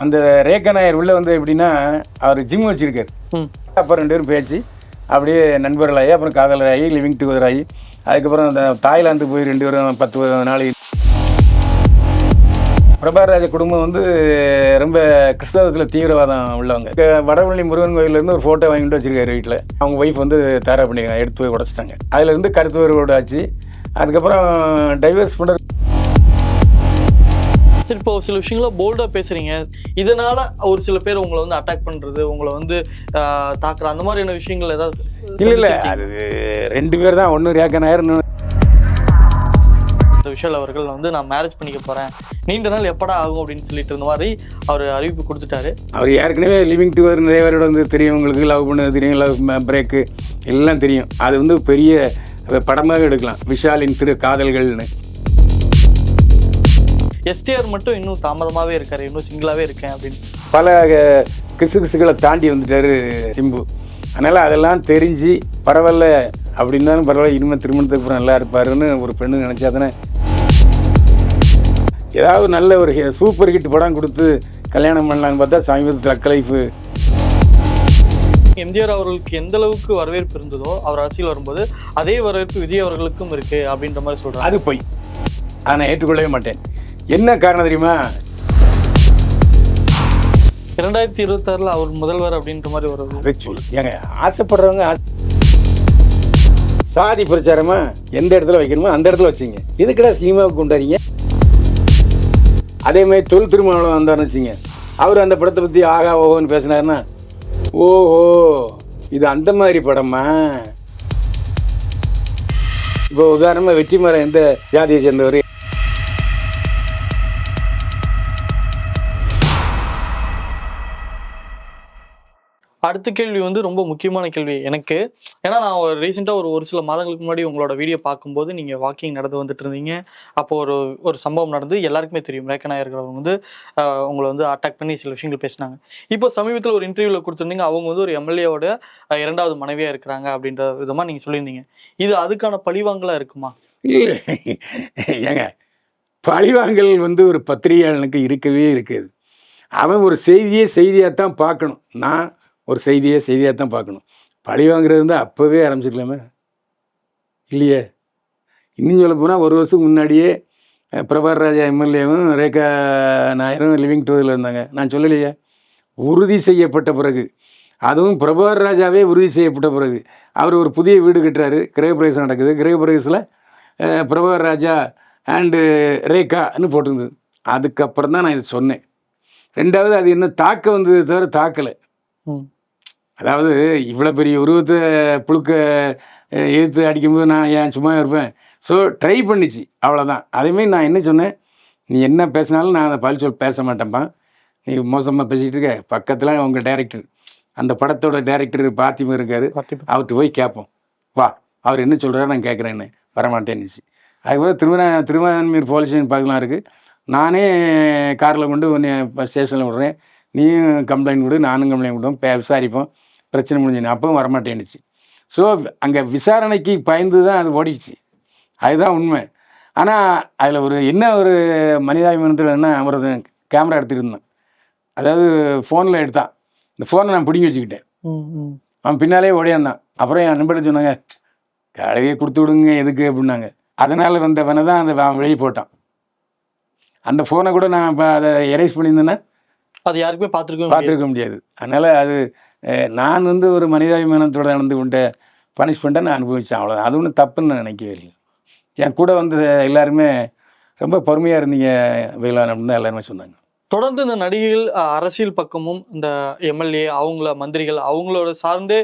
அந்த ரேக்க நாயர் உள்ள வந்து எப்படின்னா அவர் ஜிம் வச்சிருக்காரு. ம். அப்போ ரெண்டு பேரும் பேச்சு அப்படியே நண்பர்களாகி அப்புறம் காதலராகி லிவிங் டுகெதர் ஆகி அதுக்கப்புறம் அந்த தாய்லாந்து போய் ரெண்டு பேரும் பத்து நாள் பிரபாராஜ குடும்பம் வந்து ரொம்ப கிறிஸ்தவத்தில் தீவிரவாதம் உள்ளவங்க. வடவள்ளி முருகன் கோயிலேருந்து ஒரு ஃபோட்டோ வாங்கிட்டு வச்சிருக்காரு வீட்டில் அவங்க ஒய்ஃப் வந்து தயாரா பண்ணிருக்காங்க எடுத்து போய் உடச்சிட்டாங்க. அதுலேருந்து கருத்து வேறுபாடு ஆச்சு. அதுக்கப்புறம் டைவர்ஸ் பண்ண சரி இப்போ ஒரு சில விஷயங்கள போல்டா பேசுறீங்க. இதனால ஒரு சில பேர் உங்களை வந்து அட்டாக் பண்றது உங்களை வந்து தாக்குற அந்த மாதிரியான விஷயங்கள் ஏதாவது இல்லை இல்லை? அது ரெண்டு பேர் தான். ஒன்று ரேக்க நாயர் இன்னொன்னு இந்த விஷயம் அவர்கள் வந்து நான் மேரேஜ் பண்ணிக்க போறேன். நீண்ட நாள் எப்படா ஆகும் அப்படின்னு சொல்லிட்டு இருந்த மாதிரி அவர் அறிவிப்பு கொடுத்துட்டாரு. அவர் ஏற்கனவே லிவிங் டுவர் நிறைய பேரோட வந்து தெரியும். உங்களுக்கு லவ் பண்ணது தெரியும் லவ் பிரேக்கு எல்லாம் தெரியும். அது வந்து பெரிய படமாக எடுக்கலாம். விஷாலின் திரு காதல்கள்னு. எஸ்டிஆர் மட்டும் இன்னும் தாமதமாவே இருக்காரு இன்னும் சிங்கிளாவே இருக்கேன் அப்படின்னு. பல கிசு கிசுகளை தாண்டி வந்துட்டாரு சிம்பு. அதனால் அதெல்லாம் தெரிஞ்சு பரவாயில்ல அப்படின்னாலும் பரவாயில்ல இனிமேல் திருமணத்துக்கு அப்புறம் நல்லா இருப்பாருன்னு ஒரு பெண்ணு நினச்சா தானே. ஏதாவது நல்ல ஒரு சூப்பர் ஹிட் படம் கொடுத்து கல்யாணம் பண்ணலான்னு பார்த்தா சமீபத்தில் லைஃபு. எம்ஜிஆர் அவர்களுக்கு எந்த அளவுக்கு வரவேற்பு இருந்ததோ அவர் அரசியல் வரும்போது அதே வரவேற்பு விஜய் அவர்களுக்கும் இருக்கு அப்படின்ற மாதிரி சொல்றாரு. அது பொய். அதை நான் ஏற்றுக்கொள்ளவே மாட்டேன். என்ன காரணம் தெரியுமா? இரண்டாயிரத்தி இருபத்தாறுல அவர் முதல்வர் அப்படின்ற மாதிரி ஒரு ஏங்க ஆசைப்படுறவங்க ஆசை- சாதி பிரச்சாரமா எந்த இடத்துல வைக்கணுமோ அந்த இடத்துல வச்சுங்க. எதுக்குடா சினிமாவுக்கு கொண்டாறீங்க அதே மாதிரி தொல் திருமாவளவன் வந்தார்னு வச்சுங்க. அவர் அந்த படத்தை பற்றி ஆகா ஓஹோன்னு பேசினாருன்னா ஓஹோ இது அந்த மாதிரி படமா? இப்போ உதாரணமாக வெற்றிமாறன் எந்த ஜாதியை சேர்ந்தவர்? அடுத்த கேள்வி வந்து ரொம்ப முக்கியமான கேள்வி. எனக்கு ஏன்னா நான் ஒரு ரீசெண்டாக ஒரு ஒரு சில மாதங்களுக்கு முன்னாடி உங்களோட வீடியோ பார்க்கும்போது நீங்கள் வாக்கிங் நடந்து வந்துட்டு இருந்தீங்க. அப்போ ஒரு ஒரு சம்பவம் நடந்து எல்லாருக்குமே தெரியும். ரேக்கநாயர்கள் அவங்க வந்து உங்களை வந்து அட்டாக் பண்ணி சில விஷயங்கள் பேசினாங்க. இப்போ சமீபத்தில் ஒரு இன்டர்வியூவில் கொடுத்துருந்தீங்க. அவங்க வந்து ஒரு எம்எல்ஏவோட இரண்டாவது மனைவியாக இருக்கிறாங்க அப்படின்ற விதமாக நீங்கள் சொல்லியிருந்தீங்க. இது அதுக்கான பழிவாங்கலாக இருக்குமா? இல்லை. ஏங்க பழிவாங்கல் வந்து ஒரு பத்திரிகையாளனுக்கு இருக்கவே இருக்குது. அவன் ஒரு செய்தியே செய்தியாக தான் பார்க்கணும். நான் ஒரு செய்தியே செய்தியாக தான் பார்க்கணும். பழி வாங்குறது வந்து அப்போவே ஆரம்பிச்சிக்கலாமே இல்லையே? இன்னும் சொல்ல போனால் ஒரு வருஷத்துக்கு முன்னாடியே பிரபார் ராஜா எம்எல்ஏவும் ரேகா நாயரும் லிவிங் டூரில் இருந்தாங்க. நான் சொல்லலையே. உறுதி செய்யப்பட்ட பிறகு. அதுவும் பிரபார் ராஜாவே உறுதி செய்யப்பட்ட பிறகு. அவர் ஒரு புதிய வீடு கட்டுறாரு. கிரகப்பிரவேசம் நடக்குது. கிரகப்பிரவேசத்தில் பிரபார் ராஜா அண்டு ரேகான்னு போட்டிருந்தது. அதுக்கப்புறம் தான் நான் இதை சொன்னேன். ரெண்டாவது அது என்ன தாக்க வந்தது தவிர தாக்கலை. ம். அதாவது இவ்வளோ பெரிய உருவத்தை புழுக்க எதிர்த்து அடிக்கும்போது நான் ஏன் சும்மா இருப்பேன்? ஸோ ட்ரை பண்ணிச்சு. அவ்வளோதான் அதேமாரி நான் என்ன சொன்னேன்? நீ என்ன பேசினாலும் நான் அதை பழி சொல் பேச மாட்டேன்ப்பா நீ மோசமாக பேசிகிட்டு இருக்க. பக்கத்தில் உங்கள் டைரக்டர் அந்த படத்தோட டைரக்டர் பார்த்திபன் இருக்கார். அவர்கிட்ட போய் கேட்போம் வா அவர் என்ன சொல்கிறாரு நான் கேட்குறேன்னு வரமாட்டேன்னுச்சு. அதுக்கப்புறம் திருவண்ணா திருவான்மீர் போலீஸ் ஸ்டேஷன் பார்க்கலாம் இருக்குது நானே காரில் கொண்டு உன்னை ஸ்டேஷனில் விடுறேன். நீயும் கம்ப்ளைண்ட் கொடு நானும் கம்ப்ளைண்ட் விடுவோம் பே விசாரிப்போம் பிரச்சனை முடிஞ்சுன்னு அப்பவும் வரமாட்டேன்னுச்சு. ஸோ அங்கே விசாரணைக்கு பயந்து தான் அது ஓடிடுச்சு. அதுதான் உண்மை. ஆனால் அதில் ஒரு என்ன ஒரு மனிதாபிமானத்தில் என்ன ஒரு கேமரா எடுத்துகிட்டு இருந்தேன் அதாவது ஃபோனில் எடுத்தான். இந்த ஃபோனை நான் பிடிங்கி வச்சுக்கிட்டேன். அவன் பின்னாலே ஓடியாந்தான். அப்புறம் என் நண்பர்கிட்ட சொன்னாங்க கழுவியை கொடுத்து விடுங்க எதுக்கு? அப்படின்னாங்க. அதனால் வந்தவனை தான் அந்த அவன் வெளியே போட்டான். அந்த ஃபோனை கூட நான் இப்போ அதை எரேஸ் பண்ணியிருந்தேன்னா அது யாருக்குமே பார்த்துருக்கோம் பார்த்துருக்க முடியாது. அதனால் அது நான் வந்து ஒரு மனிதாபிமானத்தோட நடந்து கொண்ட பனிஷ்மெண்ட்டை நான் அனுபவித்தேன் அவ்வளோதான் அது ஒன்றும் தப்புன்னு நான் நினைக்கவே இல்லை. என் கூட வந்து எல்லாருமே ரொம்ப பொறுமையாக இருந்தீங்க வேளாண் அப்படின்னு தான் எல்லாருமே சொன்னாங்க. தொடர்ந்து இந்த நடிகைகள் அரசியல் பக்கமும் இந்த எம்எல்ஏ அவங்கள மந்திரிகள் அவங்களோட சார்ந்தே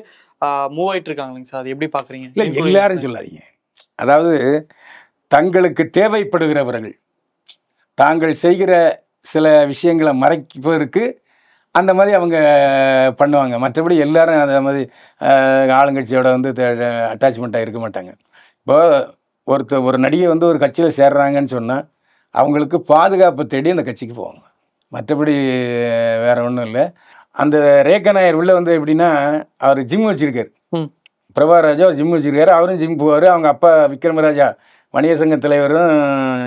மூவ் ஆயிட்டு இருக்காங்க சார். அது எப்படி பாக்குறீங்க? இல்லை எல்லாரும் சொல்லாதீங்க. அதாவது தங்களுக்கு தேவைப்படுகிறவர்கள் தாங்கள் செய்கிற சில விஷயங்களை மறைப்பதற்கு அந்த மாதிரி அவங்க பண்ணுவாங்க. மற்றபடி எல்லாரும் அந்த மாதிரி ஆளுங்கட்சியோட வந்து அட்டாச்மெண்ட்டாக இருக்க மாட்டாங்க. இப்போ ஒருத்தர் ஒரு நடிகை வந்து ஒரு கட்சியில் சேர்றாங்கன்னு சொன்னால் அவங்களுக்கு பாதுகாப்பு தேடி அந்த கட்சிக்கு போவாங்க. மற்றபடி வேற ஒன்றும் இல்லை. அந்த ரேக்க நாயர் உள்ள வந்து எப்படின்னா அவர் ஜிம் வச்சிருக்காரு. பிரபாராஜா ஜிம் வச்சிருக்காரு. அவரும் ஜிம் போவார். அவங்க அப்பா விக்ரமராஜா வணிக சங்க தலைவரும்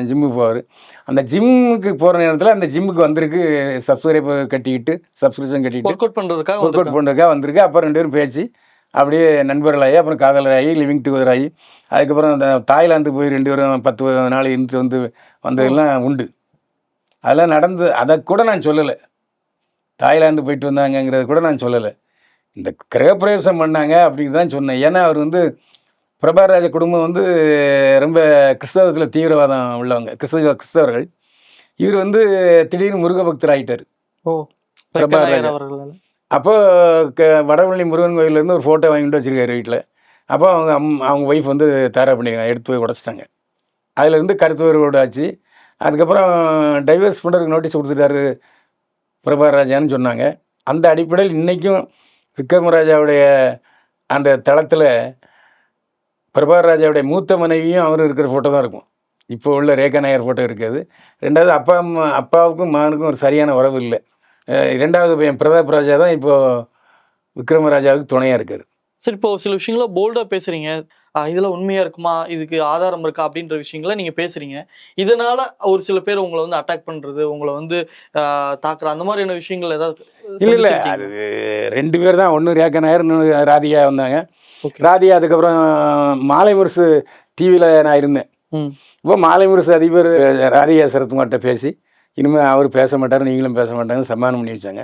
ஜிம்முக்கு போவார். அந்த ஜிம்முக்கு போகிற நேரத்தில் அந்த ஜிம்முக்கு வந்திருக்கு சப்ஸ்கிரைப் கட்டிக்கிட்டு சப்ஸ்கிரிப்ஷன் கட்டிக்கிட்டு ஒர்க் அவுட் பண்றதுக்காக ஒர்க் அவுட் பண்ணுறதுக்காக வந்திருக்கு. அப்புறம் ரெண்டு பேரும் பேச்சு அப்படியே நண்பர்களாகி அப்புறம் காதலராகி லிவிங் டுகெதர் ஆகி அதுக்கப்புறம் அந்த தாய்லாந்து போய் ரெண்டு பேரும் பத்து நாள் இருந்து வந்து வந்ததெல்லாம் உண்டு. அதெல்லாம் நடந்து அதை கூட நான் சொல்லலை. தாய்லாந்து போயிட்டு வந்தாங்கங்கிறத கூட நான் சொல்லலை. இந்த கிரகப்பிரவேசம் பண்ணாங்க அப்படின்னு தான் சொன்னேன். ஏன்னா அவர் வந்து பிரபாராஜ குடும்பம் வந்து ரொம்ப கிறிஸ்தவத்தில் தீவிரவாதம் உள்ளவங்க கிறிஸ்தவ கிறிஸ்தவர்கள். இவர் வந்து திடீர்னு முருக பக்தர் ஆயிட்டார். ஓ அவர்கள் அப்போ க வடவள்ளி முருகன் கோயிலேருந்து ஒரு ஃபோட்டோ வாங்கிட்டு வச்சுருக்காரு வீட்டில் அப்போ அவங்க அம் அவங்க ஒய்ஃப் வந்து தயாராக பண்ணிருக்காங்க எடுத்து போய் உடச்சிட்டாங்க. அதுலேருந்து கருத்து வேறுபாடு ஆச்சு. அதுக்கப்புறம் டைவர்ஸ் பண்ணுறதுக்கு நோட்டீஸ் கொடுத்துட்டாரு பிரபாராஜான்னு சொன்னாங்க. அந்த அடிப்படையில் இன்றைக்கும் விக்ரமராஜாவுடைய அந்த தளத்தில் பிரபாகராஜாவுடைய மூத்த மனைவியும் அவர் இருக்கிற ஃபோட்டோ தான் இருக்கும். இப்போ உள்ள ரேகா நாயர் ஃபோட்டோ இருக்காது. ரெண்டாவது அப்பா அம்மா அப்பாவுக்கும் மகனுக்கும் ஒரு சரியான உறவு இல்லை. அஹ் இரண்டாவது பையன் பிரதாப் ராஜா தான் இப்போது விக்ரமராஜாவுக்கு துணையாக இருக்கார். சரி இப்போ சில விஷயங்கள போல்டா பேசுறீங்க. ஆஹ் இதுல உண்மையா இருக்குமா? இதுக்கு ஆதாரம் இருக்கா? அப்படின்ற விஷயங்களை நீங்க பேசுறீங்க. இதனால ஒரு சில பேர் உங்களை வந்து அட்டாக் பண்றது உங்களை வந்து தாக்குற அந்த மாதிரியான விஷயங்கள் ஏதாவது இல்லை இல்லை? அது ரெண்டு பேர் தான். ஒன்று ரேகா நாயர் இன்னொன்று ராதிகா வந்தாங்க. ராதிகா அதுக்கப்புறம் மாலை முரசு டிவியில் நான் இருந்தேன். இப்போ மாலை முரசு அதிபர் ராதிகா சரத்குமார்கிட்ட பேசி இனிமேல் அவர் பேச மாட்டார் நீங்களும் பேச மாட்டாங்கன்னு சம்மானம் பண்ணி வச்சாங்க.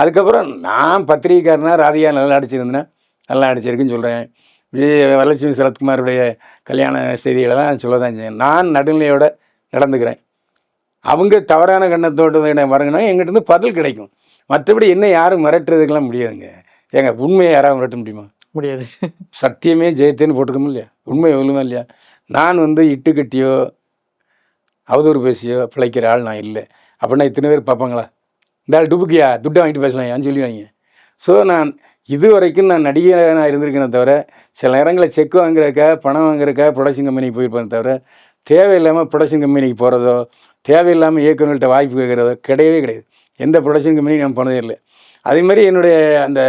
அதுக்கப்புறம் நான் பத்திரிகைக்காரனா ராதிகா நல்லா அடிச்சிருந்தேன் நல்லா அடிச்சிருக்குன்னு சொல்கிறேன் விஜய் வரலட்சுமி சரத்குமாருடைய கல்யாண செய்திகளெல்லாம் சொல்ல தான் செய்யேன் நான் நடுநிலையோட நடந்துக்கிறேன். அவங்க தவறான கண்ணத்தோடு என்ன வரங்கன்னா எங்கிட்ட இருந்து பதில் கிடைக்கும். மற்றபடி என்ன யாரும் மிரட்டுறதுக்கெல்லாம் முடியாதுங்க. ஏங்க உண்மையை யாராவது மிரட்ட முடியுமா? முடியாது. சத்தியமே ஜெயத்தேன்னு போட்டுக்கணும் இல்லையா? உண்மை எவ்வளவுமா இல்லையா? நான் வந்து இட்டு கட்டியோ அவதூறு பேசியோ பிழைக்கிற ஆள் நான் இல்லை. அப்படின்னா இத்தனை பேர் பார்ப்பாங்களா? இந்த ஆள் டுபுக்கியா துட்டை வாங்கிட்டு பேசலாம் சொல்லுவாங்க. ஸோ நான் இது வரைக்கும் நான் நடிகனாக இருந்திருக்கேனே தவிர சில நேரங்களில் செக் வாங்குறதுக்கா பணம் வாங்குறதுக்கா ப்ரொடக்ஷன் கம்பெனிக்கு போயிருப்பேன் தவிர தேவையில்லாமல் ப்ரொடக்ஷன் கம்பெனிக்கு போகிறதோ தேவையில்லாமல் இயக்குநர்கள்ட்ட வாய்ப்பு கேட்குறதோ கிடையவே கிடையாது. எந்த ப்ரொடக்ஷன் கம்பெனியும் நான் போனதே இல்லை. அதே மாதிரி என்னுடைய அந்த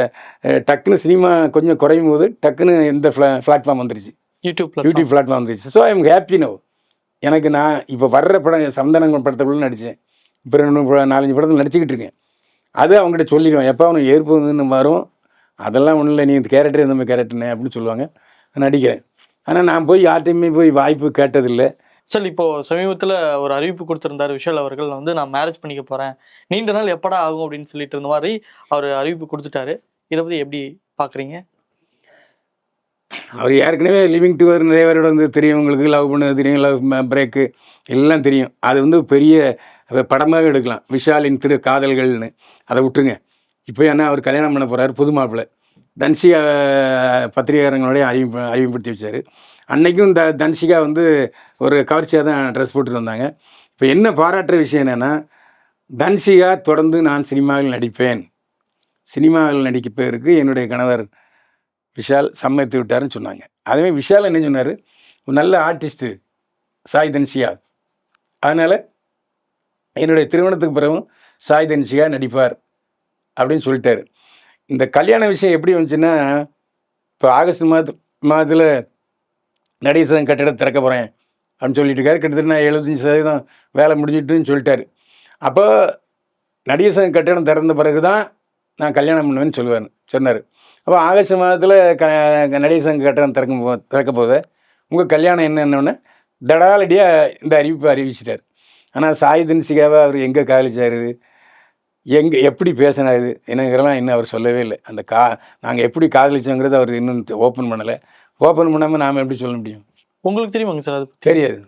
டக்குன்னு சினிமா கொஞ்சம் குறையும் போது டக்குன்னு இந்த ஃப்ளா பிளாட்ஃபார்ம் வந்துருச்சு. யூடியூப்ல யூடியூப் பிளாட்ஃபார்ம் வந்துருச்சு. ஸோ ஐம் ஹாப்பி நோ எனக்கு நான் இப்போ வர்ற படம் சந்தனம் படத்துக்குள்ள நடித்தேன் இப்போ ரெண்டு நாலஞ்சு படத்தில் நடிச்சுக்கிட்டு இருக்கேன். அது அவங்ககிட்ட சொல்லிடுவேன். எப்போ அவனுக்கு ஏற்பு வந்துன்னு வரும். அதெல்லாம் ஒன்றும் இல்லை. நீ இந்த கேரக்டர் இந்த மாதிரி கேரக்டர்னே அப்படின்னு சொல்லுவாங்க. நான் நடிக்கிறேன். ஆனால் நான் போய் யார்ட்டையுமே போய் வாய்ப்பு கேட்டதில்லை. சரி இப்போ சமீபத்தில் ஒரு அறிவிப்பு கொடுத்திருந்தாரு விஷால் அவர்கள். வந்து நான் மேரேஜ் பண்ணிக்க போறேன். நீண்ட நாள் எப்படா ஆகும் அப்படின்னு சொல்லிட்டு இருந்த மாதிரி அவர் அறிவிப்பு கொடுத்துட்டாரு. இதை பத்தி எப்படி பாக்குறீங்க? அவர் ஏற்கனவே லிவிங் டுவர் நிறைய பேரோட வந்து தெரியும் உங்களுக்கு லவ் பண்ணது தெரியும் லவ் பிரேக்கு எல்லாம் தெரியும். அது வந்து பெரிய படமாகவே எடுக்கலாம். விஷாலின் திரு காதல்கள்னு. அதை விட்டுருங்க. இப்போ என்ன அவர் கல்யாணம் பண்ண போகிறார் புது மாப்பிள்ளை. தன்சி பத்திரிகையாளர்களோடய அறிவிப்பு அறிமுகப்படுத்தி வச்சார். அன்னைக்கும் த தனுஷிகா வந்து ஒரு கவர்ச்சியாக தான் ட்ரெஸ் போட்டுட்டு வந்தாங்க. இப்போ என்ன பாராட்டுற விஷயம் என்னென்னா தன்ஷிகா தொடர்ந்து நான் சினிமாவில் நடிப்பேன். சினிமாவில் நடிப்பதற்கு என்னுடைய கணவர் விஷால் சம்மதித்து விட்டாருன்னு சொன்னாங்க. அதேமாதிரி விஷால் என்ன சொன்னார்? ஒரு நல்ல ஆர்டிஸ்ட்டு சாய் தன்ஷிகா. அதனால் என்னுடைய திருமணத்துக்கு பிறகும் சாய் தன்ஷிகா நடிப்பார். அப்படின்னு சொல்லிட்டாரு. இந்த கல்யாண விஷயம் எப்படி வந்துச்சுன்னா இப்போ ஆகஸ்ட் மாத மாதத்தில் நடேசன் கட்டிடம் திறக்க போகிறேன் அப்படின்னு சொல்லிட்டு இருக்காரு கிட்டத்தட்ட நான் எழுபத்தஞ்சி சதவீதம் வேலை முடிஞ்சிட்டுன்னு சொல்லிட்டாரு. அப்போ நடேசன் கட்டிடம் திறந்த பிறகு தான் நான் கல்யாணம் பண்ணுவேன்னு சொல்லுவேன் சொன்னார். அப்போ ஆகஸ்ட் மாதத்தில் க நடேசன் கட்டணம் திறக்கும் போ திறக்க போது உங்கள் கல்யாணம் என்னன்னொன்னே தடாலடியாக இந்த அறிவிப்பு அறிவிச்சிட்டார். ஆனால் சாய் தின்சிகாவை அவர் எங்கே காதலிச்சார்? எங்கே எப்படி பேசினாரு? என்னங்கிறலாம் இன்னும் அவர் சொல்லவே இல்லை. அந்த கா நாங்கள் எப்படி காதலிச்சோங்கிறது அவர் இன்னும் ஓப்பன் பண்ணலை. ஓப்பன் பண்ணாமல் நாம் எப்படி சொல்ல முடியும்? உங்களுக்கு தெரியுமாங்க சார் அது தெரியாது.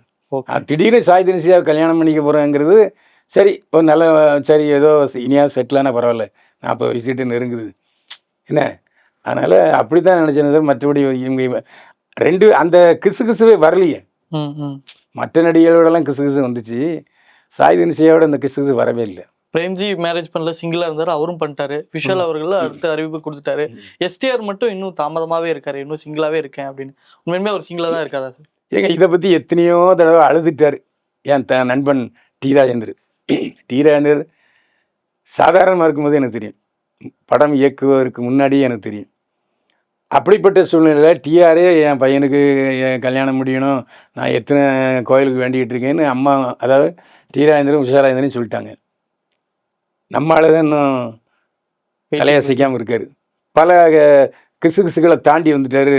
திடீர்னு சாய் தினசியாவை கல்யாணம் பண்ணிக்க போகிறேங்கிறது சரி ஒரு நல்ல சரி ஏதோ இனியாவது செட்டிலானா பரவாயில்ல நாற்பது வயசுட்டு நெருங்குது. என்ன? அதனால் அப்படி தான் நினச்சேன் மற்றபடி இவங்க இவ- ரெண்டு அந்த கிசு கிசுவே வரலையே. மற்ற நடிகைகளோடலாம் கிசு கிசு வந்துச்சு. சாய் தினசியாவோட அந்த கிசு கிசு வரவே இல்லை. பிரேம்ஜி மேரேஜ் பண்ணல சிங்கிளா இருந்தாரு அவரும் பண்ணிட்டாரு. விஷால் அவர்கள் அடுத்த அறிவிப்பு கொடுத்துட்டாரு. எஸ்டிஆர் மட்டும் இன்னும் தாமதமாவே இருக்காரு இன்னும் சிங்கிளாவே இருக்கேன் அப்படின்னு. உண்மையுமே அவர் சிங்கிளா தான் இருக்காரா சார் ஏங்க இதை பற்றி எத்தனையோ தடவை அழுதுட்டார். என் த நண்பன் டி ராஜேந்தர் டி ராஜேந்தர் சாதாரணமாக இருக்கும்போது எனக்கு தெரியும். படம் இயக்குவதற்கு முன்னாடியே எனக்கு தெரியும். அப்படிப்பட்ட சூழ்நிலையில் டிஆரே என் பையனுக்கு என் கல்யாணம் முடியணும். நான் எத்தனை கோயிலுக்கு வேண்டிக்கிட்டு இருக்கேன்னு அம்மா அதாவது டி ராஜேந்திரன் உஷாராஜேந்திரன் சொல்லிட்டாங்க. நம்மளால தான் இன்னும் தலையசைக்காமல் இருக்காரு. பல கிசு கிசுகளை தாண்டி வந்துட்டார்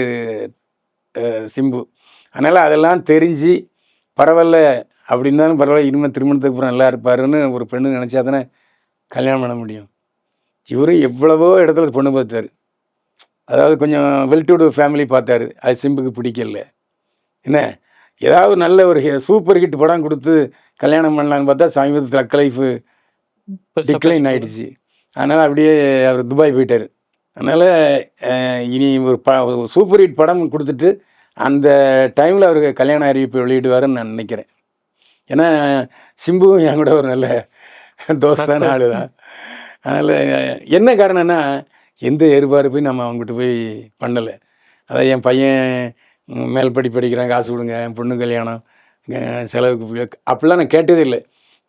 சிம்பு. அதனால் அதெல்லாம் தெரிஞ்சு பரவாயில்ல அப்படி இருந்தாலும் பரவாயில்ல இனிமேல் திருமணத்துக்கு அப்புறம் நல்லா இருப்பாருன்னு ஒரு பெண்ணு நினச்சா தானே கல்யாணம் பண்ண முடியும். இவரும் எவ்வளவோ இடத்துல பொண்ணு பார்த்தாரு அதாவது கொஞ்சம் வெல் டு ஃபேமிலி பார்த்தாரு. அது சிம்புக்கு பிடிக்கல. என்ன? ஏதாவது நல்ல ஒரு சூப்பர் ஹிட் படம் கொடுத்து கல்யாணம் பண்ணலான்னு பார்த்தா சமீபத்தில் அக்க லைஃபு டிக்ளைன் பேச ஆயிடுச்சு. அதனால் அப்படியே அவர் துபாய் போயிட்டார். அதனால் இனி ஒரு ப ஒரு சூப்பர் ஹிட் படம் கொடுத்துட்டு அந்த டைமில் அவருக்கு கல்யாண அறிவிப்பு வெளியிடுவாருன்னு நான் நினைக்கிறேன். ஏன்னா சிம்புவும் என் கூட ஒரு நல்ல தோஸ்தான ஆளு தான் அதனால் என்ன காரணம்னா எந்த எதிர்பார்ப்பையும் நம்ம அவங்ககிட்ட போய் பண்ணலை. அதான் என் பையன் மேல் படி படிக்கிறான் காசு கொடுங்க என் பொண்ணு கல்யாணம் செலவுக்கு அப்படிலாம் நான் கேட்டதே இல்லை.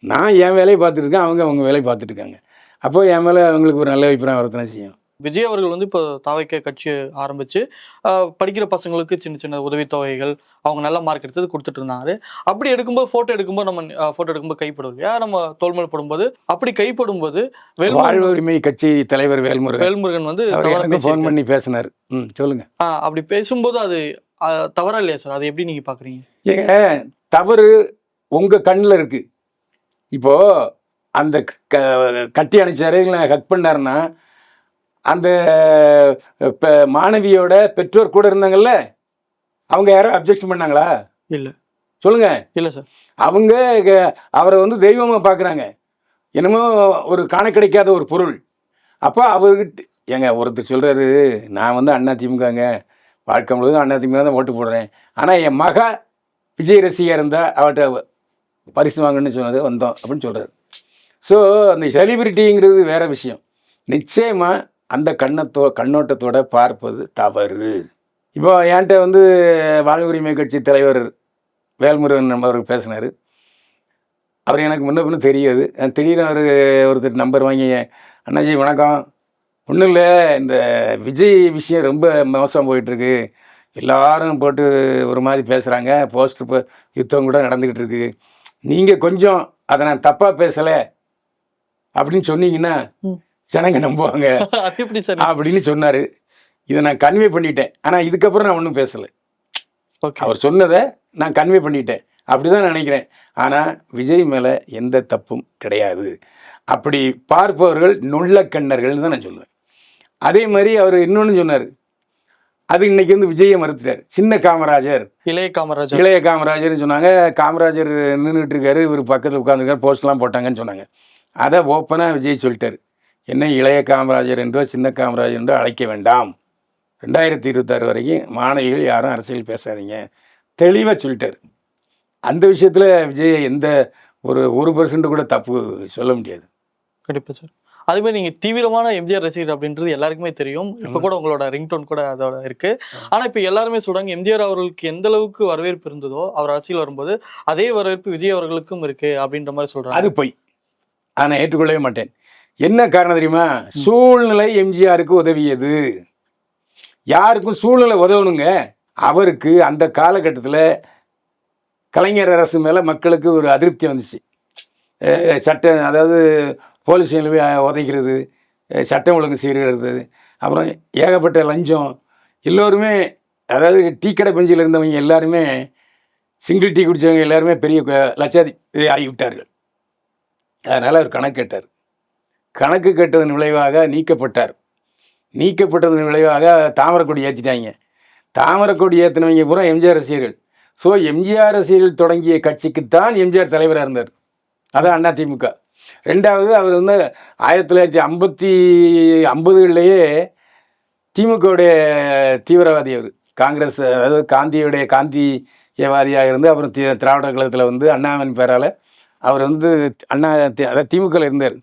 நான் என் வேலையை பார்த்துட்டு இருக்கேன் அவங்க அவங்க வேலையை பார்த்துட்டு இருக்காங்க அப்போ என் மேலே அவங்களுக்கு ஒரு நல்ல அபிப்பிராயம் வரத்தானே செய்யும்? விஜய் அவர்கள் வந்து இப்போ தாவைக்க கட்சி ஆரம்பிச்சு ஆஹ், படிக்கிற பசங்களுக்கு சின்ன சின்ன உதவித்தொகைகள் அவங்க நல்ல மார்க் எடுத்தது கொடுத்துட்டு இருந்தாங்க அப்படி எடுக்கும்போது போட்டோ எடுக்கும்போது நம்ம போட்டோ எடுக்கும்போது கைப்படும் இல்லையா நம்ம தோல்மல் படும்போது? அப்படி கைப்படும்போது வேல்முருகன் வாழ்வு உரிமை கட்சி தலைவர் வேல்முருகன். வேல்முருகன் வந்து ஃபோன். பண்ணி பேசினார். ம் சொல்லுங்கள் ஆஹ், அப்படி பேசும்போது அது தவறா இல்லையா சார்? அதை எப்படி நீங்க பாக்குறீங்க? ஏங்க தவறு உங்கள் கண்ணில் இருக்குது இப்போது அந்த க- கட்டி அணைச்சாரு இல்லை ஹக் பண்ணாருன்னா அந்த இப்போ மாணவியோட பெற்றோர் கூட இருந்தாங்கல்ல? அவங்க யாரும் அப்ஜெக்ஷன் பண்ணாங்களா? இல்ல. சொல்லுங்க. இல்ல சார். அவங்க அவரை வந்து தெய்வமாக பார்க்குறாங்க என்னமோ ஒரு காண கிடைக்காத ஒரு பொருள். அப்போ அவர்கிட்ட ஏங்க ஒருத்தர் சொல்கிறாரு நான் வந்து அண்ணா திமுகங்க. வாழ்க்கை முழுவதும் அண்ணா திமுக தான் ஓட்டு போடுறேன். ஆனால் என் மகா விஜய் ரசிகா இருந்தால் அவர்கிட்ட பரிசு வாங்கன்னு சொன்னது வந்தோம் அப்படின்னு சொல்கிறாரு ஸோ அந்த செலிபிரிட்டிங்கிறது வேறு விஷயம். நிச்சயமாக அந்த கண்ணத்தோ கண்ணோட்டத்தோட பார்ப்பது தவறு. இப்போ என்கிட்ட வந்து வாழ் உரிமை கட்சி தலைவர் வேல்முருகன் அவர் பேசினார். அவர் எனக்கு முன்ன பின்ன தெரியாது. திடீர்னு அவர் ஒருத்தர் நம்பர் வாங்கி அண்ணாஜி வணக்கம். ஒன்றும் இல்லை. இந்த விஜய் விஷயம் ரொம்ப மோசம் போயிட்டுருக்கு. எல்லாரும் போட்டு ஒரு மாதிரி பேசுகிறாங்க போஸ்டர் இப்போ யுத்தம் கூட நடந்துக்கிட்டு இருக்குது நீங்கள் கொஞ்சம் அதை நான் தப்பாக பேசலை அப்படின்னு சொன்னீங்கன்னா. ஜனங்க நம்புவாங்க. அப்படின்னு சொன்னார். இதை நான் கன்வே பண்ணிட்டேன். ஆனால் இதுக்கப்புறம் நான் ஒன்றும் பேசலை. அவர் சொன்னதை நான் கன்வே பண்ணிட்டேன். அப்படி தான் நினைக்கிறேன். ஆனால் விஜய் மேலே எந்த தப்பும் கிடையாது. அப்படி பார்ப்பவர்கள் நுள்ளக்கண்ணர்கள்னு தான் நான் சொல்லுவேன். அதே மாதிரி அவர் இன்னொன்று சொன்னார். அது இன்னைக்கு வந்து விஜயை மறுத்துட்டார். சின்ன காமராஜர். இளைய காமராஜர். இளைய காமராஜர்னு சொன்னாங்க. காமராஜர் நின்றுட்டு இருக்காரு இவர் பக்கத்தில் உட்காந்துருக்காரு போஸ்ட்லாம் போட்டாங்கன்னு சொன்னாங்க. அதை ஓப்பனாக விஜய் சொல்லிட்டார். என்ன இளைய காமராஜர் என்றோ சின்ன காமராஜர் என்றோ அழைக்க வேண்டாம். ரெண்டாயிரத்தி இருபத்தாறு வரைக்கும் மாணவிகள் யாரும் அரசியல் பேசாதீங்க. தெளிவாக சொல்லிட்டார். அந்த விஷயத்தில் விஜய் எந்த ஒரு ஒரு பர்சன்ட் கூட தப்பு சொல்ல முடியாது. கண்டிப்பா சார். அதுமாதிரி நீங்கள் நீங்க தீவிரமான எம்ஜிஆர் ரசிகர் அப்படின்றது எல்லாருக்குமே தெரியும். இப்ப கூட உங்களோட ரிங்டோன் கூட அதோட இருக்கு. ஆனா இப்ப எல்லாருமே சொல்றாங்க எம்ஜிஆர் அவர்களுக்கு எந்த அளவுக்கு வரவேற்பு இருந்ததோ அவர் அரசியல் வரும்போது அதே வரவேற்பு விஜய் அவர்களுக்கும் இருக்கு அப்படின்ற மாதிரி சொல்றாங்க. அது பொய். அதை நான் ஏற்றுக்கொள்ளவே மாட்டேன். என்ன காரணம் தெரியுமா? சூழ்நிலை எம்ஜிஆருக்கு உதவியது. யாருக்கும் சூழ்நிலை உதவணுங்க. அவருக்கு அந்த காலகட்டத்தில் கலைஞர் அரசு மேலே மக்களுக்கு ஒரு அதிருப்தி வந்துச்சு. சட்ட அதாவது போலீஸ் போய் உதைக்கிறது சட்டம் ஒழுங்கு சீர்கிறது அப்புறம் ஏகப்பட்ட லஞ்சம். எல்லோருமே அதாவது டீ கடை பெஞ்சில் இருந்தவங்க எல்லாருமே சிங்கிள் டீ குடித்தவங்க எல்லாருமே பெரிய லட்சாதி இதே ஆகிவிட்டார்கள். அதனால் அவர் கணக்கு கேட்டார். கணக்கு கேட்டதன் விளைவாக நீக்கப்பட்டார். நீக்கப்பட்டதன் விளைவாக தாமரைக்கொடி ஏற்றிட்டாங்க தாமரைக்கொடி ஏற்றினவங்க பூரா எம்ஜிஆர் ரசிகர்கள் ஸோ எம்ஜிஆர் ரசிகர்கள் தொடங்கிய கட்சிக்குத்தான் எம்ஜிஆர் தலைவராக இருந்தார். அதான் அதிமுக ரெண்டாவது அவர் வந்து ஆயிரத்தி தொள்ளாயிரத்தி ஐம்பத்தி ஐம்பதுகளிலேயே திமுகவுடைய தீவிரவாதி அவர். காங்கிரஸ் அதாவது காந்தியுடைய காந்தியவாதியாக இருந்து அப்புறம் தி திராவிட கழகத்தில் வந்து அண்ணாவின் பேரால் அவர் வந்து அண்ணா அதாவது திமுகவில் இருந்தார்.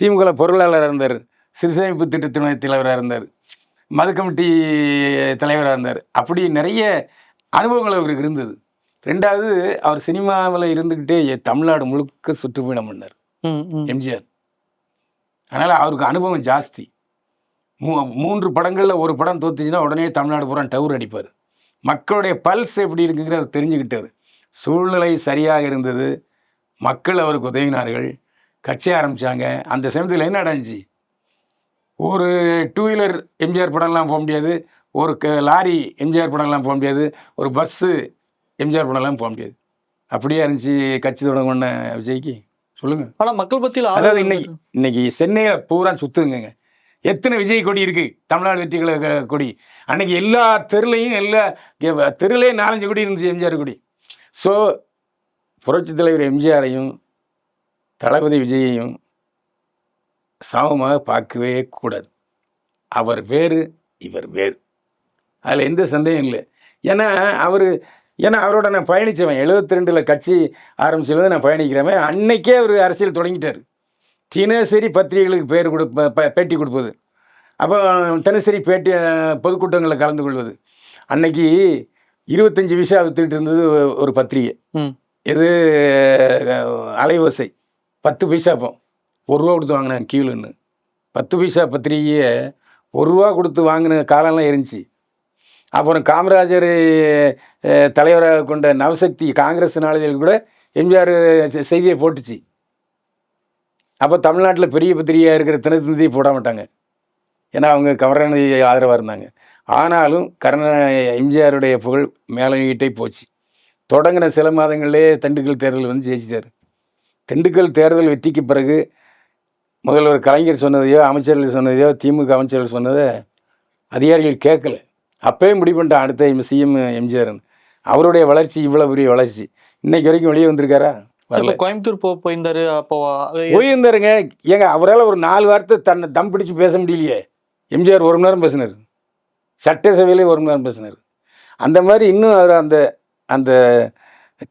திமுகவில் பொருளாளராக இருந்தார். சிறுசேமிப்பு திட்டத்துணை தலைவராக இருந்தார். மது கமிட்டி தலைவராக இருந்தார். அப்படி நிறைய அனுபவங்கள் அவருக்கு இருந்தது. ரெண்டாவது அவர் சினிமாவில் இருந்துக்கிட்டே தமிழ்நாடு முழுக்க சுற்றுப்பயணம் பண்ணார். எம்ஜிஆர். அதனால் அவருக்கு அனுபவம் ஜாஸ்தி. மூ மூன்று படங்களில் ஒரு படம் தோத்துச்சுன்னா உடனே தமிழ்நாடு பூரா டவர் அடிப்பார். மக்களுடைய பல்ஸ் எப்படி இருக்குங்கிறத தெரிஞ்சுக்கிட்டார். சூழ்நிலை சரியாக இருந்தது. மக்கள் அவருக்கு உதவினார்கள். கட்சி ஆரம்பித்தாங்க அந்த சமயத்தில் என்ன நடந்துச்சு? ஒரு டூ வீலர் எம்ஜிஆர் படம்லாம் போக முடியாது. ஒரு க லாரி எம்ஜிஆர் படம்லாம் போக முடியாது. ஒரு பஸ்ஸு எம்ஜிஆர் படம்லாம் போக முடியாது. அப்படியே இருந்துச்சு கட்சி தொடங்கின விஜய்க்கு. சொல்லுங்கள் ஆனா மக்கள் பத்தியில அதாவது இன்னைக்கு இன்னைக்கு சென்னையில் பூரா சுத்துங்க எத்தனை விஜய் கொடி இருக்கு? தமிழ்நாடு வெற்றி கழக கொடி. அன்னைக்கு எல்லா தெருலையும் எல்லா தெருலையும் நாலஞ்சு கொடி இருந்துச்சு எம்ஜிஆர் கொடி. ஸோ புரட்சித் தலைவர் எம்ஜிஆரையும் தளபதி விஜயையும் சமமாக பார்க்கவே கூடாது. அவர் வேறு இவர் வேறு. அதில் எந்த சந்தேகம் இல்லை. ஏன்னா அவர் ஏன்னா அவரோட நான் பயணித்தவன் எழுபத்தி ரெண்டில் கட்சி ஆரம்பிச்சதுலேருந்து நான் பயணிக்கிறவன். அன்னைக்கே அவர் அரசியல் தொடங்கிட்டார். தினசரி பத்திரிகைகளுக்கு பேர் கொடு ப- ப- பேட்டி கொடுப்பது. அப்போ தினசரி பேட்டி பொதுக்கூட்டங்களில் கலந்து கொள்வது. அன்னைக்கு இருபத்தஞ்சி விசா வித்துக்கிட்டு இருந்தது ஒரு பத்திரிகை. இது அஹ், அலைவரிசை. பத்து பைசா அப்போ. ஒரு ரூபா கொடுத்து வாங்கினேன் கீழுன்னு. பத்து பைசா பத்திரிகையை ஒரு ரூபா கொடுத்து வாங்கின காலம்லாம் இருந்துச்சு. அப்புறம் காமராஜர் தலைவராக கொண்ட நவசக்தி காங்கிரஸ் நாளிதழ் கூட எம்ஜிஆர் செய்தியை போட்டுச்சு. அப்போ தமிழ்நாட்டில் பெரிய பத்திரிகையாக இருக்கிற தினத்தந்தியை போட மாட்டாங்க. ஏன்னா அவங்க கமராநிதி ஆதரவாக இருந்தாங்க. ஆனாலும் கருண எம்ஜிஆருடைய புகழ் மேலங்கிட்டே போச்சு. தொடங்கின சில மாதங்களிலே திண்டுக்கல் தேர்தல் வந்து ஜெயிச்சிட்டார். திண்டுக்கல் தேர்தல் வெற்றிக்கு பிறகு முதல்வர் கலைஞர் சொன்னதையோ அமைச்சர்கள் சொன்னதையோ திமுக அமைச்சர்கள் சொன்னதை அதிகாரிகள் கேட்கல. அப்பயும் முடிவு பண்ணிட்டான் அடுத்த சிஎம் எம்ஜிஆர்னு அவருடைய வளர்ச்சி இவ்வளோ பெரிய வளர்ச்சி. இன்னைக்கு வரைக்கும் வெளியே வந்திருக்காரா? வரல. கோயம்புத்தூர் போ போயிருந்தாரு அப்போ போயிருந்தாருங்க. ஏங்க அவரால் ஒரு நாலு வார்த்தை தன்னை தம் பிடிச்சு பேச முடியலையே. எம்ஜிஆர் ஒரு மணி நேரம் பேசினார். சட்டசபையிலே ஒரு மணி நேரம் பேசினார். அந்த மாதிரி இன்னும் அவர் அந்த அந்த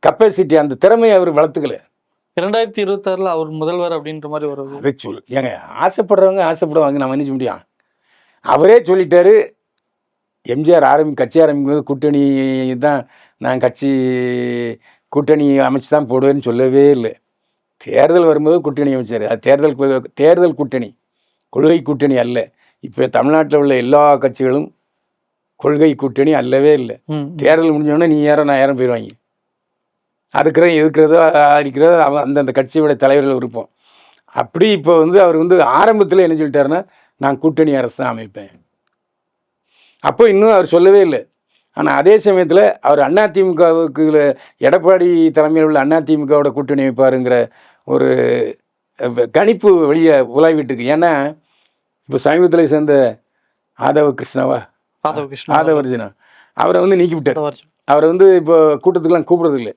கப்பாசிட்டி அந்த திறமையை அவர் வளர்த்துக்கல. இரண்டாயிரத்தி இருபத்தாறுல அவர் முதல்வர் அப்படின்ற மாதிரி ஒரு அதை சொல் ஏங்க ஆசைப்படுறவங்க ஆசைப்படுவாங்க. நம்ம என்ன செய்ய முடியும்? அவரே சொல்லிட்டாரு. எம்ஜிஆர் ஆரம்பி கட்சி ஆரம்பிக்கும் போது கூட்டணி தான் நான் கட்சி கூட்டணி அமைச்சு தான் போடுவேன்னு சொல்லவே இல்லை. தேர்தல் வரும்போது கூட்டணி அமைச்சார். அது தேர்தல் தேர்தல் கூட்டணி கொள்கை கூட்டணி அல்ல. இப்போ தமிழ்நாட்டில் உள்ள எல்லா கட்சிகளும் கொள்கை கூட்டணி அல்லவே இல்லை. தேர்தல் முடிஞ்சோடனே நீ யாரோ நான் யாரும் போயிடுவாங்க அதுக்கிற எதுக்கிறதோ ஆதரிக்கிறதோ அவன் அந்தந்த கட்சியோட தலைவர்கள் விருப்பம். அப்படி இப்போ வந்து அவர் வந்து ஆரம்பத்தில் என்ன சொல்லிட்டாருன்னா நான் கூட்டணி அரசு தான் அமைப்பேன். அப்போ இன்னும் அவர் சொல்லவே இல்லை. ஆனால் அதே சமயத்தில் அவர் அதிமுகவுக்கு எடப்பாடி தலைமையில் உள்ள அதிமுகவோட கூட்டணி வைப்பாருங்கிற ஒரு கணிப்பு வெளியே உலாவிட்டு இருக்கு ஏன்னா இப்போ சமீபத்தில் சேர்ந்த ஆதவ கிருஷ்ணாவா? ஆதவ கிருஷ்ணா ஆதவர்ஜுனா அவரை வந்து நீக்கி விட்டார். அவரை வந்து இப்போ கூட்டத்துக்குலாம் கூப்பிடுறது இல்லை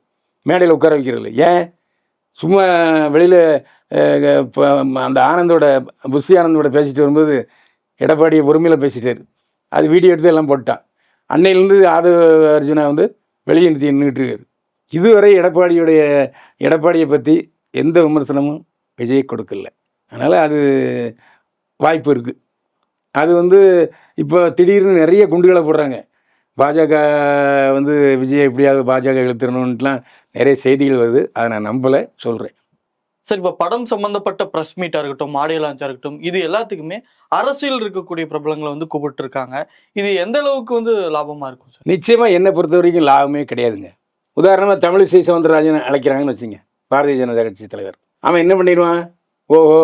மேடையில் உட்கார வைக்கிறது இல்லை ஏன்? சும்மா வெளியில் இப்போ அந்த ஆனந்தோட புஷி ஆனந்தோட பேசிட்டு வரும்போது எடப்பாடியை பொறுமையில் பேசிட்டாரு. அது வீடியோ எடுத்து எல்லாம் போட்டான். அன்னையிலேருந்து ஆதவ அர்ஜுனா வந்து வெளியே நிறுத்தி நின்றுட்டு இருக்காரு. இதுவரை எடப்பாடியுடைய எடப்பாடியை பற்றி எந்த விமர்சனமும் விஜய் கொடுக்கல. அதனால் அது வாய்ப்பு இருக்குது அது வந்து இப்போ திடீர்னு நிறைய குண்டுகளை போடுறாங்க. பாஜக வந்து விஜய் எப்படியாவது பாஜக இழுத்துடணுன்ட்டுலாம் நிறைய செய்திகள் வருது. அதை நான் நம்பலை சொல்கிறேன் சரி இப்போ படம் சம்மந்தப்பட்ட ப்ரெஸ் மீட்டாக இருக்கட்டும் ஆடியோ லான்ச்சாக இருக்கட்டும் இது எல்லாத்துக்குமே அரசியல் இருக்கக்கூடிய பிரபலங்களை வந்து கூப்பிட்டு இருக்காங்க இது எந்த அளவுக்கு வந்து லாபமாக இருக்கும் சார் நிச்சயமாக என்னை பொறுத்த வரைக்கும் லாபமே கிடையாதுங்க. உதாரணமாக தமிழிசை சவுந்தரராஜன் அழைக்கிறாங்கன்னு வச்சுங்க பாரதிய ஜனதா கட்சி தலைவர். அவன் என்ன பண்ணிடுவான்? ஓஹோ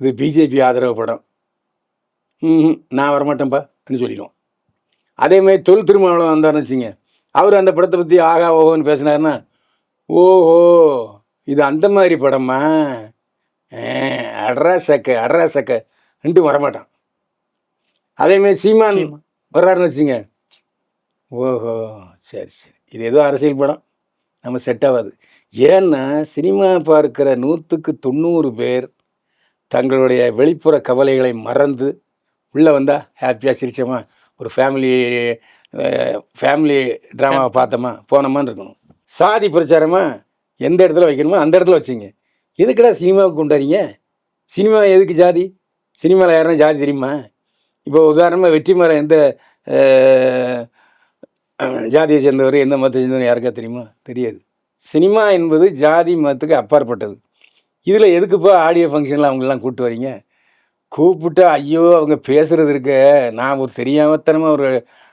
இது பிஜேபி ஆதரவு படம். ம் நான் வரமாட்டேன்ப்பா அப்படின்னு சொல்லிடுவான். அதே மாதிரி தொல் திருமாவளவன் வந்தார்னு வச்சுங்க அவர் அந்த படத்தை பற்றி ஆகா ஓஹோன்னு பேசினாருன்னா ஓஹோ இது அந்த மாதிரி படமா? அட்ரா சக்க அட்ரா சக்க ரெண்டு வரமாட்டான். அதேமாதிரி சீமான். வர்றாருன்னு வச்சுங்க. ஓஹோ சரி சரி. இது ஏதோ அரசியல் படம். நம்ம செட் ஆகாது. ஏன்னா சினிமா பார்க்கிற நூற்றுக்கு தொண்ணூறு பேர் தங்களுடைய வெளிப்புற கவலைகளை மறந்து உள்ளே வந்தால் ஹாப்பியாக சிரிச்சோமா? ஒரு ஃபேமிலி ஃபேமிலி ட்ராமாவை பார்த்தோமா? போனோமான்னு இருக்கணும். சாதி பிரச்சாரமா? எந்த இடத்துல வைக்கணுமோ அந்த இடத்துல வச்சுங்க. எதுக்குடா சினிமாவுக்கு கொண்டாறீங்க சினிமா எதுக்கு ஜாதி? சினிமாவில் யாருன்னா ஜாதி தெரியுமா? இப்போ உதாரணமாக வெற்றிமாறன் எந்த ஜாதியை சேர்ந்தவர் எந்த மதத்தை சேர்ந்தவர் யாருக்கா தெரியுமா? தெரியாது. சினிமா என்பது ஜாதி மதத்துக்கு அப்பாற்பட்டது. இதில் எதுக்குப்பா ஆடியோ ஃபங்க்ஷனில் அவங்களெலாம் கூப்பிட்டு வரீங்க? கூப்பிட்டு ஐயோ அவங்க பேசுகிறது இருக்க. நான் ஒரு தெரியாமத்தனமாக ஒரு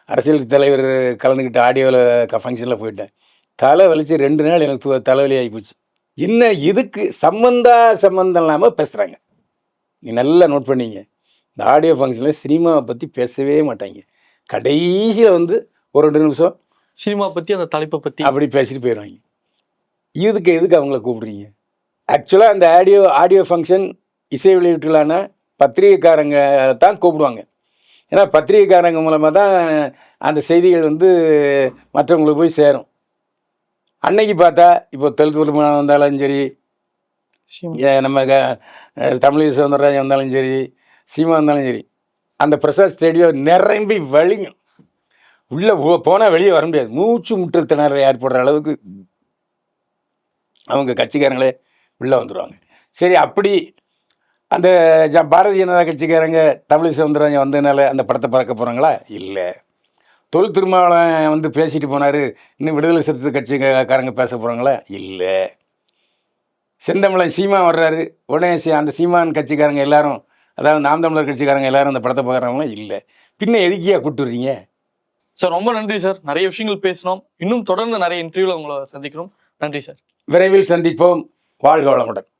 அரசியல் தலைவர் கலந்துக்கிட்டு ஆடியோவில் ஃபங்க்ஷனில் போயிட்டேன். தலை வலிச்சு ரெண்டு நாள் எனக்கு தலைவலி ஆகி போச்சு. என்ன இதுக்கு சம்மந்தா சம்மந்தம் இல்லாமல் பேசுகிறாங்க நீ நல்லா நோட் பண்ணீங்க. இந்த ஆடியோ ஃபங்க்ஷனில் சினிமாவை பற்றி பேசவே மாட்டாங்க. கடைசியில் வந்து ஒரு ரெண்டு நிமிஷம் சினிமா பத்தி அந்த தலைப்பை பத்தி. அப்படி பேசிட்டு போயிடுவாங்க. இதுக்கு எதுக்கு அவங்கள கூப்பிடுறீங்க? ஆக்சுவலாக அந்த ஆடியோ ஆடியோ ஃபங்க்ஷன் இசை வெளியீட்டுலான பத்திரிகைக்காரங்க தான் கூப்பிடுவாங்க. ஏன்னா பத்திரிகைக்காரங்க மூலமாக தான் அந்த செய்திகள் வந்து மற்றவங்களுக்கு போய் சேரும். அன்னைக்கு பார்த்தா இப்போ தெலுங்கு திருமணம் வந்தாலும் சரி நம்ம க- தமிழ் சவுந்தரராஜன் வந்தாலும் சரி சீமா வந்தாலும் சரி அந்த பிரசாத் ஸ்டேடியம் நிரம்பி வழியும் உள்ளே போனால் வெளியே வர முடியாது. மூச்சு முட்டு திணற ஏற்படுற அளவுக்கு அவங்க கட்சிக்காரங்களே உள்ளே வந்துடுவாங்க சரி அப்படி அந்த ஜ- பாரதிய ஜனதா கட்சிக்காரங்க தமிழ் சவுந்தரராஜன் வந்ததுனால அந்த படத்தை பார்க்க போகிறாங்களா இல்லை. தொல் திருமாவளவன் வந்து பேசிட்டு போனார். இன்னும் விடுதலை சிறுத்தை கட்சிக்காரங்க பேச போகிறாங்களா இல்லை. செந்தமிழன் சீமா வர்றாரு. உடனே சி- அந்த சீமான் கட்சிக்காரங்க எல்லாரும் அதாவது நாம் தமிழர் கட்சிக்காரங்க எல்லாரும் அந்த படத்தை பார்க்குறவங்களாம் இல்லை. பின்ன எதுக்கியா கூப்பிட்டுறீங்க? சார் ரொம்ப நன்றி சார். நிறைய விஷயங்கள் பேசினோம். இன்னும் தொடர்ந்து நிறைய இன்டர்வியூல உங்களை சந்திக்கிறோம். நன்றி சார். விரைவில் சந்திப்போம். வாழ்க வளமுடன்.